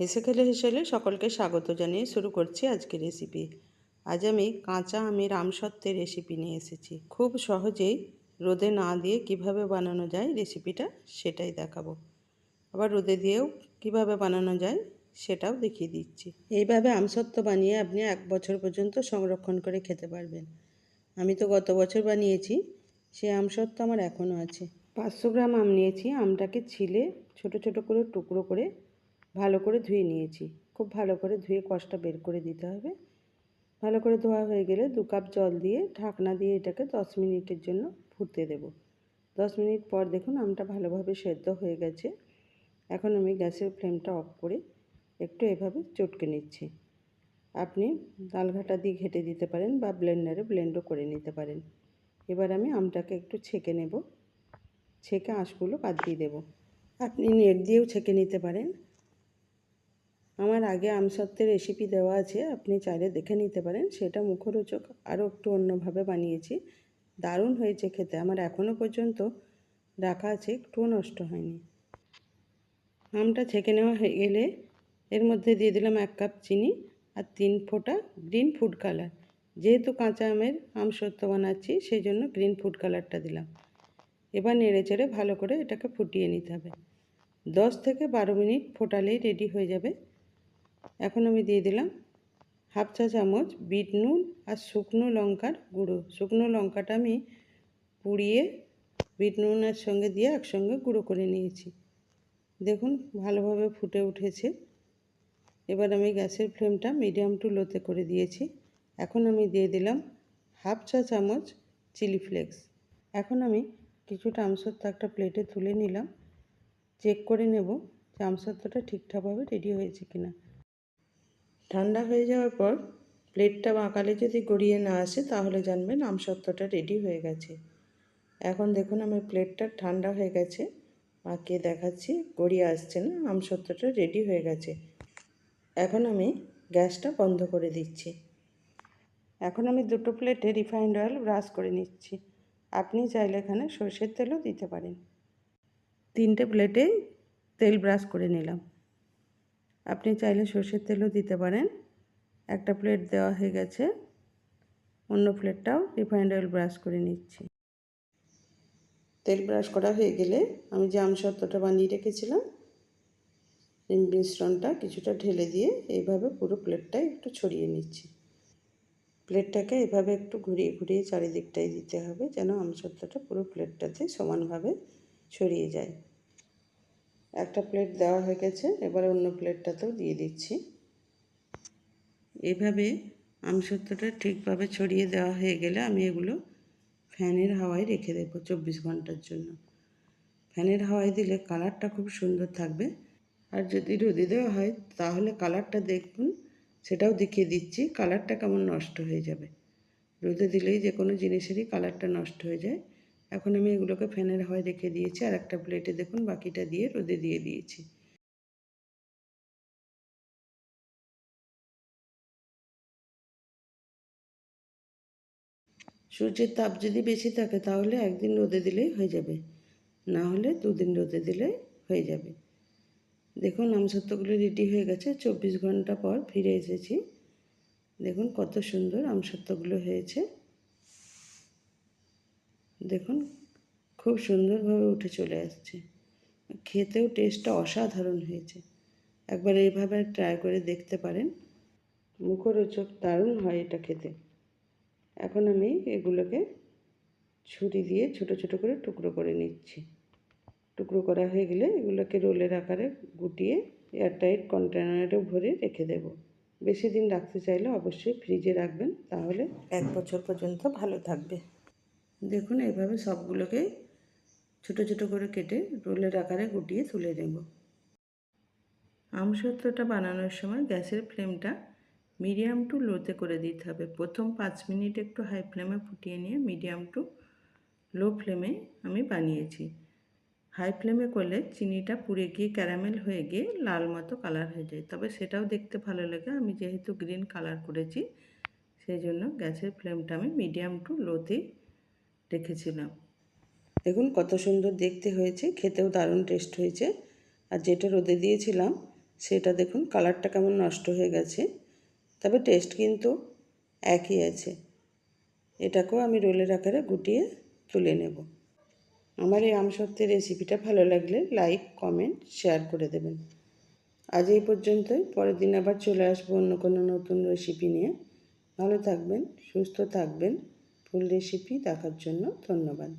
হেসে খেলে হেসেলে সকলকে স্বাগত জানিয়ে শুরু করছি আজকের রেসিপি আজ আমি কাঁচা আমের আমসত্ত্বের রেসিপি নিয়ে এসেছি। খুব সহজেই রোদে না দিয়ে কীভাবে বানানো যায় রেসিপিটা সেটাই দেখাবো। আবার রোদে দিয়েও কীভাবে বানানো যায় সেটাও দেখিয়ে দিচ্ছি। এইভাবে আমসত্ত্ব বানিয়ে আপনি এক বছর পর্যন্ত সংরক্ষণ করে খেতে পারবেন। আমি তো গত বছর বানিয়েছি, সে আমসত্ত্ব আমার এখনও আছে। পাঁচশো গ্রাম আম নিয়েছি, আমটাকে ছিলে ছোট ছোট করে টুকরো করে ভালো করে ধুয়ে নিয়েছি। খুব ভালো করে ধুয়ে কষটা বের করে দিতে হবে। ভালো করে ধোয়া হয়ে গেলে দু কাপ জল দিয়ে ঢাকনা দিয়ে এটাকে দশ মিনিটের জন্য ফুটতে দেব। দশ মিনিট পর দেখুন আমটা ভালোভাবে সেদ্ধ হয়ে গেছে। এখন আমি গ্যাসের ফ্লেমটা অফ করে একটু এভাবে চটকে নিচ্ছি। আপনি ডালঘাটা দিয়ে ঘেটে দিতে পারেন বা ব্লেন্ডারে ব্লেন্ডও করে নিতে পারেন। এবার আমি আমটাকে একটু ছেঁকে নেব। ছেঁকে আঁশগুলো বাদ দিয়ে দেবো। আপনি নেট দিয়েও ছেঁকে নিতে পারেন। আমার আগে আমসত্ত্বের রেসিপি দেওয়া আছে, আপনি চাইলে দেখে নিতে পারেন। সেটা মুখরোচক আরও একটু অন্যভাবে বানিয়েছি। দারুণ হয়েছে খেতে। আমার এখনও পর্যন্ত রাখা আছে, একটুও নষ্ট হয়নি। আমটা ছেঁকে নেওয়া হয়ে গেলে এর মধ্যে দিয়ে দিলাম এক কাপ চিনি আর তিন ফোঁটা গ্রিন ফুড কালার যেহেতু কাঁচা আমের আমসত্ত্ব বানাচ্ছি সেই জন্য গ্রিন ফুড কালারটা দিলাম। এবার নেড়ে চেড়ে ভালো করে এটাকে ফুটিয়ে নিতে হবে। দশ থেকে বারো মিনিট ফোটালেই রেডি হয়ে যাবে। এখন আমি দিয়ে দিলাম হাফ চা চামচ বিট নুন আর শুকনো লঙ্কার গুঁড়ো। শুকনো লঙ্কাটা আমি পুড়িয়ে বিট নুনের সঙ্গে দিয়ে একসঙ্গে গুঁড়ো করে নিয়েছি। দেখুন, ভালোভাবে ফুটে উঠেছে। এবার আমি গ্যাসের ফ্লেমটা মিডিয়াম টু লোতে করে দিয়েছি। এখন আমি দিয়ে দিলাম হাফ চা চামচ চিলি ফ্লেক্স। এখন আমি কিছুটা আমসত্ত্ব একটা প্লেটে তুলে নিলাম। চেক করে নেব যে আমসত্ত্বটা ঠিকঠাকভাবে রেডি হয়েছে কিনা। ঠান্ডা হয়ে যাওয়ার পর প্লেটটা বাঁকালে যদি গড়িয়ে না আসে, তাহলে জানবেন আমসত্ত্বটা রেডি হয়ে গেছে। এখন দেখুন আমার প্লেটটা ঠান্ডা হয়ে গেছে। মাকে দেখাচ্ছি, গড়িয়ে আসছে না আমসত্ত্বটা রেডি হয়ে গেছে। এখন আমি গ্যাসটা বন্ধ করে দিচ্ছি। এখন আমি দুটো প্লেটে রিফাইন্ড অয়েল ব্রাশ করে নিচ্ছি। আপনি চাইলে এখানে সর্ষের তেলও দিতে পারেন। তিনটে প্লেটে তেল ব্রাশ করে নিলাম। আপনি চাইলে সর্ষের তেলও দিতে পারেন। একটা প্লেট দেওয়া হয়ে গেছে। অন্য প্লেটটাও রিফাইন্ড অয়েল ব্রাশ করে নিচ্ছি। তেল ব্রাশ করা হয়ে গেলে আমি যে আমসত্ত্বটা বানিয়ে রেখেছিলাম মিশ্রণটা কিছুটা ঢেলে দিয়ে এইভাবে পুরো প্লেটটাই একটু ছড়িয়ে নিচ্ছি। প্লেটটাকে এভাবে একটু ঘুরিয়ে ঘুরিয়ে চারিদিকটাই দিতে হবে যেন আমসত্ত্বটা পুরো প্লেটটাতে সমানভাবে ছড়িয়ে যায়। একটা প্লেট দেওয়া হয়ে গেছে, এবারে অন্য প্লেটটাতেও দিয়ে দিচ্ছি। এভাবে আমসত্ত্বটা ঠিকভাবে ছড়িয়ে দেওয়া হয়ে গেলে আমি এগুলো ফ্যানের হাওয়ায় রেখে দেবো চব্বিশ ঘণ্টার জন্য। ফ্যানের হাওয়ায় দিলে কালারটা খুব সুন্দর থাকবে। আর যদি রোদে দেওয়া হয়, তাহলে কালারটা দেখুন, সেটাও দেখিয়ে দিচ্ছি, কালারটা কেমন নষ্ট হয়ে যাবে। রোদে দিলেই যে কোনো জিনিসেরই কালারটা নষ্ট হয়ে যায়। এখন আমি এগুলোকে ফ্যানের হাওয়ায় রেখে দিয়েছি আর একটা প্লেটে দেখুন বাকিটা দিয়ে রোদে দিয়ে দিয়েছি। সূর্যের তাপ যদি বেশি থাকে তাহলে একদিন রোদে দিলেই হয়ে যাবে, না হলে দুদিন রোদে দিলে হয়ে যাবে। দেখুন আমসত্ত্বগুলো রেডি হয়ে গেছে, চব্বিশ ঘণ্টা পর ফিরে এসেছি। দেখুন কত সুন্দর আমসত্ত্বগুলো হয়েছে। দেখুন, খুব সুন্দরভাবে উঠে চলে আসছে। খেতেও টেস্টটা অসাধারণ হয়েছে। একবার এইভাবে ট্রাই করে দেখতে পারেন। মুখরোচক দারুণ হয় এটা খেতে। এখন আমি এগুলোকে ছুরি দিয়ে ছোট ছোট করে টুকরো করে নিচ্ছি। টুকরো করা হয়ে গেলে এগুলোকে রোলের আকারে গুটিয়ে এয়ারটাইট কন্টেনারে ভরে রেখে দেব। বেশি দিন রাখতে চাইলে অবশ্যই ফ্রিজে রাখবেন, তাহলে এক বছর পর্যন্ত ভালো থাকবে। দেখুন, এইভাবে সবগুলোকে ছোট ছোট করে কেটে রোলের আকারে গুটিয়ে তুলে নেব। আমসত্ত্বটা বানানোর সময় গ্যাসের ফ্লেমটা মিডিয়াম টু লোতে করে দিতে হবে। প্রথম পাঁচ মিনিট একটু হাই ফ্লেমে ফুটিয়ে নিয়ে মিডিয়াম টু লো ফ্লেমে আমি বানিয়েছি। হাই ফ্লেমে করলে চিনিটা পুড়ে গিয়ে ক্যারামেল হয়ে গিয়ে লাল মতো কালার হয়ে যায়। তবে সেটাও দেখতে ভালো লাগে, আমি যেহেতু গ্রিন কালার করেছি, সেই জন্য গ্যাসের ফ্লেমটা আমি মিডিয়াম টু লোতেই রেখেছিলাম। দেখুন কত সুন্দর দেখতে হয়েছে, খেতেও দারুণ টেস্ট হয়েছে। আর যেটা রোদে দিয়েছিলাম, সেটা দেখুন কালারটা কেমন নষ্ট হয়ে গেছে। তবে টেস্ট কিন্তু একই আছে। এটাকেও আমি রোলের আকারে গুটিয়ে তুলে নেব। আমার এই আমসত্ত্বের রেসিপিটা ভালো লাগলে লাইক কমেন্ট শেয়ার করে দেবেন। আজ এই পর্যন্তই। পরের দিন আবার চলে আসব অন্য কোনো নতুন রেসিপি নিয়ে। ভালো থাকবেন, সুস্থ থাকবেন। ফুল রেসিপি দেখার জন্য ধন্যবাদ।